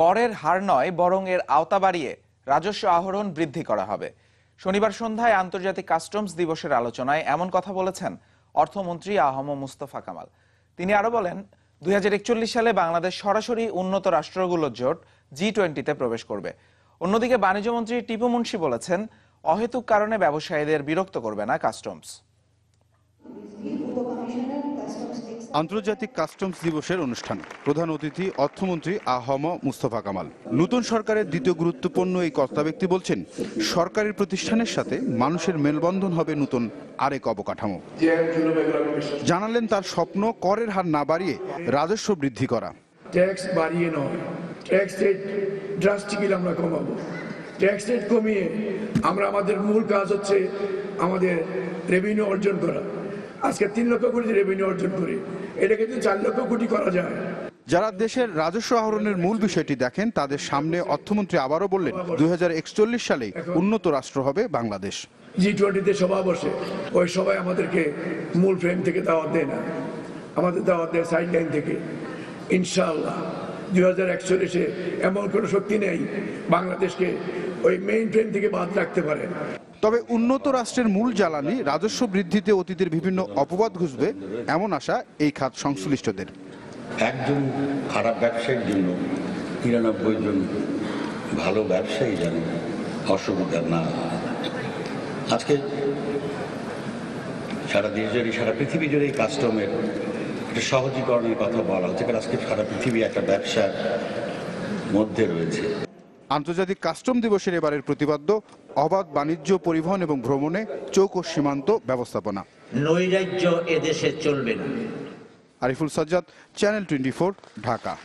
করের হার নয়, বরং এর আওতা বাড়িয়ে রাজস্ব আহরণ বৃদ্ধি করা হবে। শনিবার সন্ধ্যায় আন্তর্জাতিক কাস্টমস দিবসের আলোচনায় এমন কথা বলেছেন অর্থমন্ত্রী আহম মুস্তফা কামাল। তিনি আরও বলেন, দুই হাজার একচল্লিশ সালে বাংলাদেশ সরাসরি উন্নত রাষ্ট্রগুলোর জোট জি টোয়েন্টিতে প্রবেশ করবে। অন্যদিকে বাণিজ্যমন্ত্রী টিপু মুন্সি বলেছেন, অহেতুক কারণে ব্যবসায়ীদের বিরক্ত করবে না কাস্টমস। আন্তর্জাতিক কাস্টমস দিবসের অনুষ্ঠান। প্রধান অতিথি অর্থমন্ত্রী আহম মুস্তফা কামাল। নতুন সরকারের দ্বিতীয় গুরুত্বপূর্ণ এই কর্তা ব্যক্তি বলছেন, সরকারি প্রতিষ্ঠানের সাথে মানুষের মেলবন্ধন হবে নতুন আরেক অবকাঠামো। জানালেন, তার স্বপ্ন করের হার না বাড়িয়ে রাজস্ব বৃদ্ধি করা। ট্যাক্স বাড়িয়ে নয়। ট্যাক্স রেট ড্রাস্টিক্যালি আমরা কমাবো। ট্যাক্স রেট কমিয়ে আমরা আমাদের মূল কাজ হচ্ছে আমাদের রেভিনিউ অর্জন করা। আজকে তিন লক্ষ কোটি রেভিনিউ অর্জন করি। এটা কিন্তু চার লক্ষ কোটি করা যায়। যারা দেশের রাজস্ব আহরণের মূল বিষয়টি দেখেন তাদের সামনে অর্থমন্ত্রী আবারও বললেন দুই হাজার একচল্লিশ সালে উন্নত রাষ্ট্র হবে বাংলাদেশ। জি টোয়েন্টিতে সভা বসে। ওই সবাই আমাদেরকে মূল ফ্রেম থেকে দাওয়াত দেয় না। আমাদের দাওয়াত দেয় সাইড লাইন থেকে। ইনশাআল্লাহ দুই হাজার একচল্লিশে এমন কোনো শক্তি নেই বাংলাদেশকে ওই মেইন ফ্রেম থেকে বাদ রাখতে পারে। তবে উন্নত রাষ্ট্রের মূল জ্বালানি রাজস্ব বৃদ্ধিতে অতীতের বিভিন্ন অপবাদ ঘুষবে এমন আশা এই খাত সংশ্লিষ্টদের। একজন খারাপ ব্যবসায়ীর জন্য নিরানব্বই জন ভালো ব্যবসায়ী যেন অসুবিধা না আজকে সারা দেশ জুড়ে, সারা পৃথিবী জুড়ে এই কাস্টমের একটা সহজীকরণের কথা বলা হচ্ছে আজকে সারা পৃথিবী একটা ব্যবসার মধ্যে রয়েছে। আন্তর্জাতিক কাস্টম দিবসের এবারের প্রতিপাদ্য অবাধ বাণিজ্য পরিবহন এবং ভ্রমণে চৌক ও সীমান্ত ব্যবস্থাপনা। নৈরাজ্য এদেশে চলবে না। Ariful Sajjad channel twenty Dhaka.